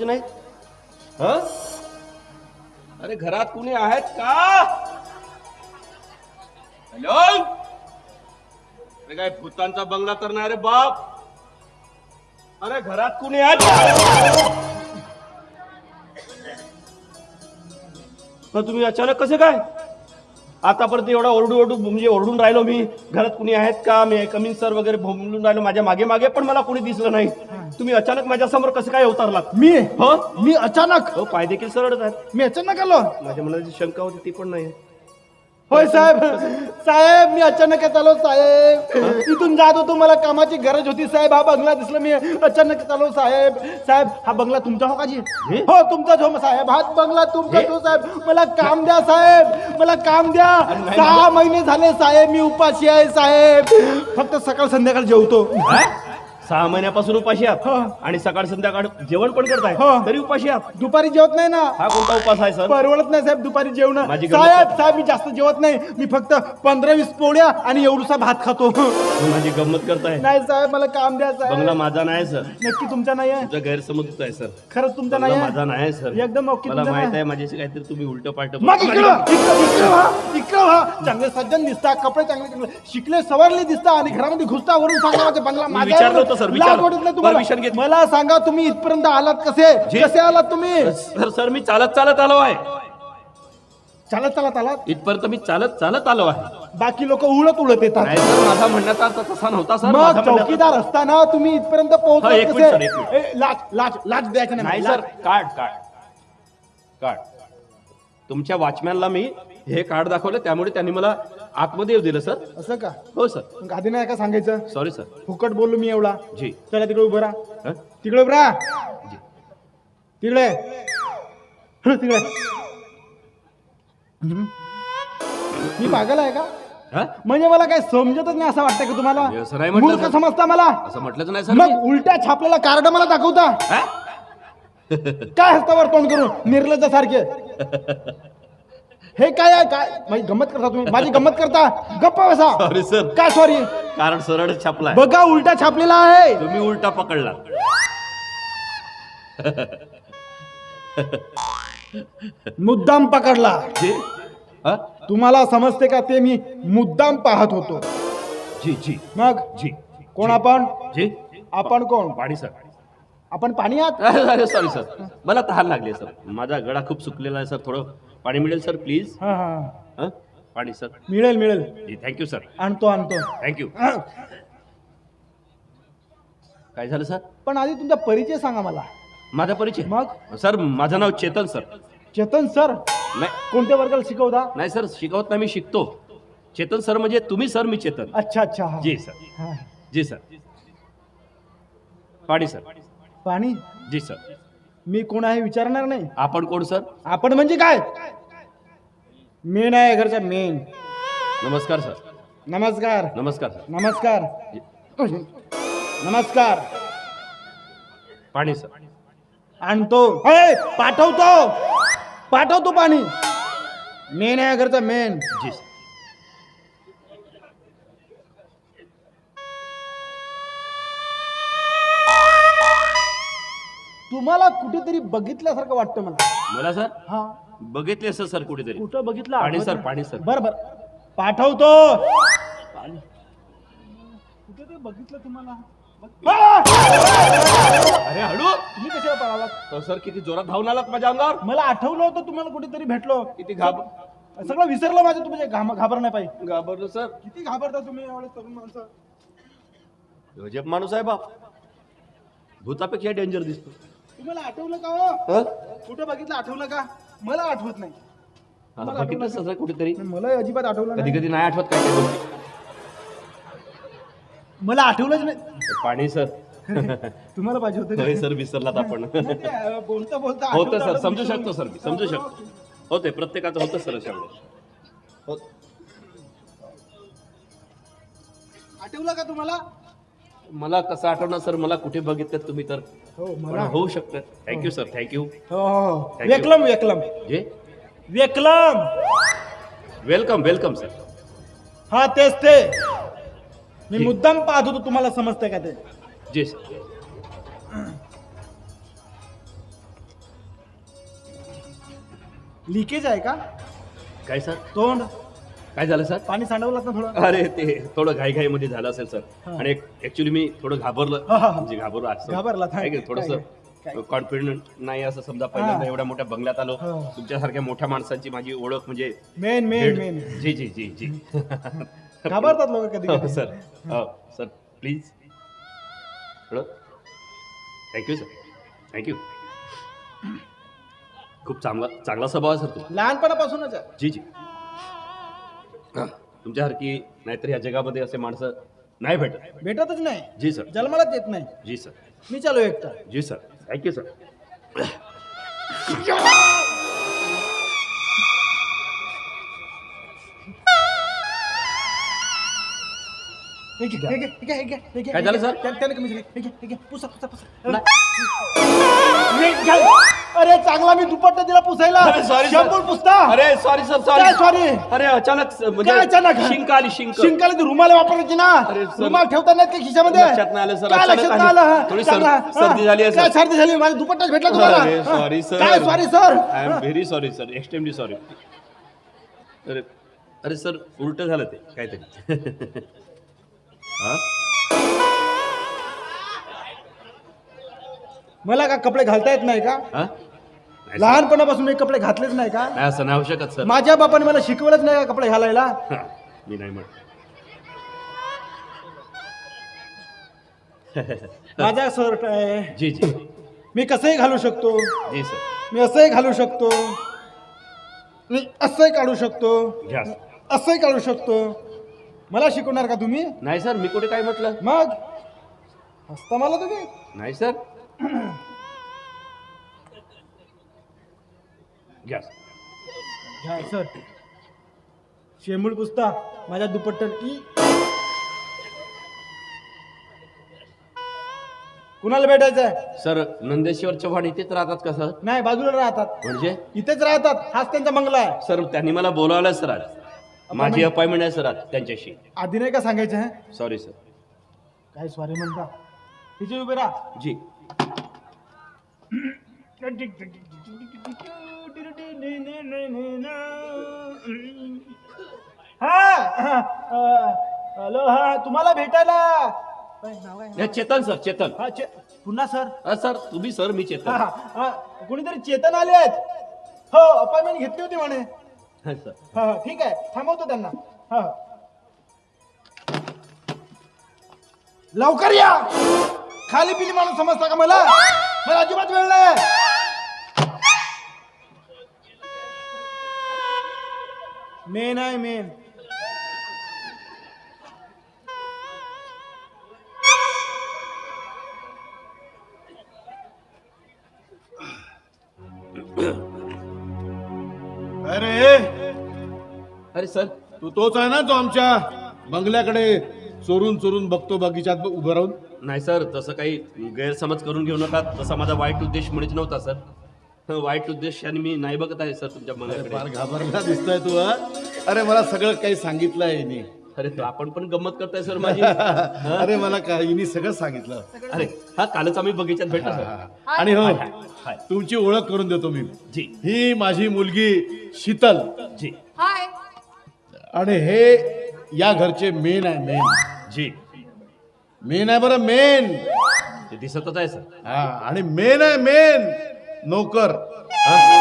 बोलायचे नाहीत ह? अरे घरात कुणी आहेत का? हॅलो? अरे काय भूतांचा बंगला तर नाही रे बाप? अरे घरात कुणी आहेत? तुम्ही अचानक कसे काय? आतापर्यंत एवढा ओरडू ओरडू म्हणजे ओरडून राहिलो मी. घरात कुणी आहेत का? मी कमिंग सर वगैरे भोमलून राहिलो माझ्या मागे मागे पण मला कोणी दिसलं नाही. तुम्ही अचानक माझ्यासमोर कसं काय अवतारलात? मी? हो? मी अचानक? हो पाय देखील सरळच आहेत. मी अचानक आलो. माझ्या मनात जी शंका होती ती पण नाही होय साहेब. साहेब मी अचानक येत आलो साहेब. इथून जात होतो मला कामाची गरज होती साहेब. हा बंगला दिसला मी अचानक येत आलो साहेब. साहेब हा बंगला तुमचा हो का जी? हे? तुमचाच हो साहेब. हा बंगला तुमचाच हो? साहेब. मला काम द्या साहेब. मला काम द्या. सहा महिने झाले साहेब. मी उपाशी आहे साहेब. फक्त सकाळ संध्याकाळ जेवतो? सहा महिन्यापासून उपाशी आहात. हो. आणि सकाळ संध्याकाळ जेवण पण करताय. हो. तरी उपाशी आहात. दुपारी जेवत नाही ना? हा कोणता उपास आहे सर? परवडत नाही साहेब दुपारी जेवण. माझी गंमत साहेब आहे. साहेब मी जास्त जेवत नाही. मी फक्त पंधरा वीस पोळ्या आणि एवढूसा भात खातो. माझी गंमत करताय. नाही साहेब मला काम द्या बंगला माझा नाही सर. नक्की तुमचा नाही आहे? तुमचा गैरसमज आहे सर. खरंच तुमचा बंगला नाही माझा आहे नाही सर. एकदम ओके मला तुमचा माहीत नाही. आहे माझ्याशी काहीतरी तुम्ही उलट पालट मग इकडं इकडं इकडं व्हा, इकडं व्हा. चांगले सज्जन दिसता कपडे चांगले चांगले. शिकले सवारले दिसता आणि घरामध्ये घुसता वरून सांगा माझा बंगला माझा विचारलं आहे. होतं, सर, तुम्हाला. Permission घेतली. मला सांगा तुम्ही इथपर्यंत आलात कसे? जे- कसे आलात तुम्ही? सर सर मी चालत चालत आलो आहे. चालत चालत आलात? इथपर्यंत मी चालत चालत आलो आहे. बाकी लोक उलट उलट येतात. नाही सर माझा म्हणण्याचा अर्थ तसा नव्हता सर. माझा मग म्हणण्याचा- चौकीदार असताना तुम्ही इथपर्यंत हा, पोहोचलात एक मिनिट, सर, एक कसे मिनिट. ए, लाज लाज लाज द्यायचं नाही सर. कार्ड कार्ड कार्ड तुमच्या वॉचमॅनला मी हे कार्ड दाखवलं त्यामुळे त्यांनी मला येऊ दिलं सर. असं का? हो सर. मग आधी नाही का सांगायचं? सॉरी सर फुकट बोललो मी एवढा. जी. चला तिकडे उभं राहा. हं? तिकडे उभं राहा. जी. तिकडे. हं, तिकडे. हं. मी पागल आहे का? हं? म्हणजे मला काही समजतच नाही असं वाटतं का तुम्हाला? मी असं नाही म्हटलं, मूर्ख सर. समजता मला. असं म्हटलंच नाही सर मग मी. उलट्या छापलेला कार्ड मला दाखवता? हं? काय हस्तावर तोंड करून निर्लज सारखे हे काय आहे? काय? माझी गंमत करता तुम्ही? माझी गंमत करता? गप्पा बसा. सॉरी सर काय सॉरी कारण सरळ छापलाय. बघा उलटा छापलेला आहे. तुम्ही उलटा पकडला. मुद्दाम पकडला. जी? हं? तुम्हाला समजते का ते मी मुद्दाम पाहत होतो? जी जी. मग? जी. कोण आपण? जी? आपण कोण? पाणी सर आपण पाणी आहात? अरे सॉरी सर मला तहान लागली सर माझा गळा खूप सुकलेला आहे सर थोडं पाणी मिळेल सर प्लीज. हा हा हं? पाणी सर. मिळेल मिळेल. थँक्यू सर आणतो आणतो. थँक्यू काय झालं सर? पण आधी तुमचा परिचय सांगा मला. माझा परिचय? मग? सर माझं नाव चेतन सर. चेतन सर? नाही. कोणत्या वर्गाला शिकवता? नाही सर शिकवत नाही मी शिकतो. चेतन सर म्हणजे तुम्ही सर मी चेतन. अच्छा अच्छा हा. जी सर. हा. जी सर. पाणी सर. पाणी? जी सर. मी कोण आहे विचारणार नाही. आपण कोण सर? आपण म्हणजे काय? मेन आहे घरचा मेन नमस्कार सर. नमस्कार. नमस्कार सर. नमस्कार. नमस्कार. पाणी सर. आणतो. ए, पाठवतो. पाठवतो पाणी. मेन आहे घरचा मेन जी सर. तुम्हाला कुठेतरी बघितल्यासारखं वाटतं मला. मला सर? हा. बघितले असं सर कुठेतरी. कुठं बघितलं? पाणी आठवत सर नाही. पाणी सर. बरं बरं. पाठवतो. कुठेतरी बघितलं तुम्हाला? आ! अरे हळू! तुम्ही कशाला पळालात? तो सर किती जोरात धावून आलात माझ्या अंगावर? मला आठवलं होतं तुम्हाला कुठेतरी भेटलो. किती घाब सगळं विसरलं माझं तुमच्या घाम घाबर नाही पाहिजे घाबरलो सर. किती घाबरता तुम्ही एवढे तरुण माणसं? गजब माणूस आहे बाप. भूतापेक्षा डेंजर दिसतो. तुम्हाला आठवलं का हो? हं? कुठं बघितलं आठवलं का? मला आठवत नाही. हा, बघितलं सर कुठेतरी. मला अजिबात आठवलं कधी कधी नाही आठवत काय गोष्टी. मला आठवलंच नाही. पाणी सर. तुम्हाला पाहिजे होतं होय का? सर विसरलात आपण. नाही, ते, बोलता बोलता होतं आठवलं सर. समजू शकतो सर मी. समजू शकतो. होते प्रत्येकाचं होतं सर अशा वेळेस. हो. आठवलं का तुम्हाला? मला कसं आठवणार सर? मला कुठे बघितलं तुम्ही तर? हो पण होऊ शकतं. थँक्यू सर थँक्यू हो हो Thank you. वेकलम वेकलम जे? वेकलम वेलकम वेलकम सर हा तेच ते. मी ठीक. मुद्दाम पाहत होतो तुम्हाला समजतंय का ते? जे सर लिकेज आहे का? काय सर तोंड? काय झालं सर? पाणी सांडवलं ना थोडं. अरे ते थोडं घाई मध्ये झालं असेल सर. आणि ऍक्च्युली मी थोडं घाबरलं. हा, हा. म्हणजे घाबरलो आज हा. काय, थोडस काय? कॉन्फिडंट नाही असं समजा पहिल्यांदा एवढ्या मोठ्या बंगल्यात आलो. हा. तुमच्यासारख्या मोठ्या माणसांची माझी ओळख म्हणजे मेन मेन मेन. जी जी जी जी. घाबरतात लोक कधी हो, कधी सर. हो सर प्लीज थोडं thank you sir thank you खूप चांगला चांगला स्वभाव आहे सर तू लहानपणापासूनच आहे. जी जी. तुमच्यासारखी नाहीतर या जगामध्ये असे माणसं नाही भेटत. भेटतच नाही. जी सर. जन्मालाच येत नाही. जी सर. मी चालू एकटा. जी सर. Thank you sir. काय हे झालं. सर? त्याने- कमी झाली. हे हे पुसा, पुसा, पुसा. नाही. हे. अरे चांगला मी दुपट्टा दिला पुसायला अरे सॉरी शंभर पुसता अरे सॉरी सर सॉरी सॉरी अरे अचानक म्हणजे काय अचानक? शिंक आली शिंक शिंकाला ती रुमाल वापरायची ना. रुमाल ठेवता नाहीत का खिशामध्ये लक्षात नाही आलं सर, लक्षात आली. नाही आलं? थोडी सर्दी. झाली आहे, काय सर. सर्दी झाली माझा दुपट्टाच भेटला तुम्हाला अरे. सॉरी सर काय sorry sir I am very sorry sir extremely sorry अरे अरे सर उलट झालं ते काहीतरी मला का कपडे घालता येत नाही का? हा? नाही सर. लहानपणापासून मी कपडे घातलेच नाही का? नाही असं नाही होऊ शकत सर. माझ्या बापाने मला शिकवलंच नाही का कपडे घालायला? हा, मी नाही म्हणत. माझा शर्ट आहे. जी जी. मी कसंही घालू शकतो. जी सर. मी असंही घालू शकतो. मी असंही काढू शकतो. घ्या असंही काढू शकतो. मला शिकवणार का तुम्ही? नाही सर मी कुठे काय म्हटलं? मग? हसता मला तुम्ही? नाही सर. घ्या घ्या सर. शेंबूळ पुसता माझ्या दुपट्ट्यात कुणाला भेटायचं आहे सर नंदेश्वर चव्हाण इथेच राहतात का सर? नाही बाजूला राहतात. म्हणजे? इथेच राहतात. हाच त्यांचा बंगला आहे. सर त्यांनी मला बोलावलं सर आज. माझी अपॉइंटमेंट आहे सर आज त्यांच्याशी. आधी नाही का सांगायचं आहे सॉरी सर काय स्वारी म्हणता? तिथे उभे राहा. जी. हा हॅलो हा तुम्हाला भेटायला. काय नाव आहे? हे चेतन सर चेतन. हा चे- पुन्हा सर हा, सर तुम्ही सर मी हा, चेतन. हा, हा. कोणीतरी चेतन आले आहेत. हो अपॉइंटमेंट घेतली होती म्हणे. सर. हा हा, ठीक आहे. थांबवतो त्यांना. हा. लवकर या! खाली पिली माणूस समजता का मला? मला अजिबात वेळ नाही. मेन आहे मेन. अरे! अरे सर तू तोच आहे ना जो आमच्या बंगल्याकडे चोरून चोरून बघतो बगीचात उभं राहून? नाही सर तसं काही गैरसमज करून घेऊ नका. तसा माझा वाईट उद्देश मुळीच नव्हता सर. वाईट उद्देशाने मी नाही बघत आहे सर तुमच्या फार मनाकडे घाबरला दिसतोय तू हा? अरे मला सगळं काही सांगितलं आहे हिने. अरे तो आपण पण गंमत करताय सर माझी. अरे मला काय हिने सगळं सांगितलं. अरे हा कालच आम्ही बगीचात भेटलो सर. आणि हो हाय. तुमची ओळख करून देतो मी. जी. ही माझी मुलगी शीतल. जी. आणि हे या घरचे मेन आहे मेन जी. मेन आहे बरं मेन ते दिसतच आहे सर हा आणि मेन आहे मेन नोकर. हा?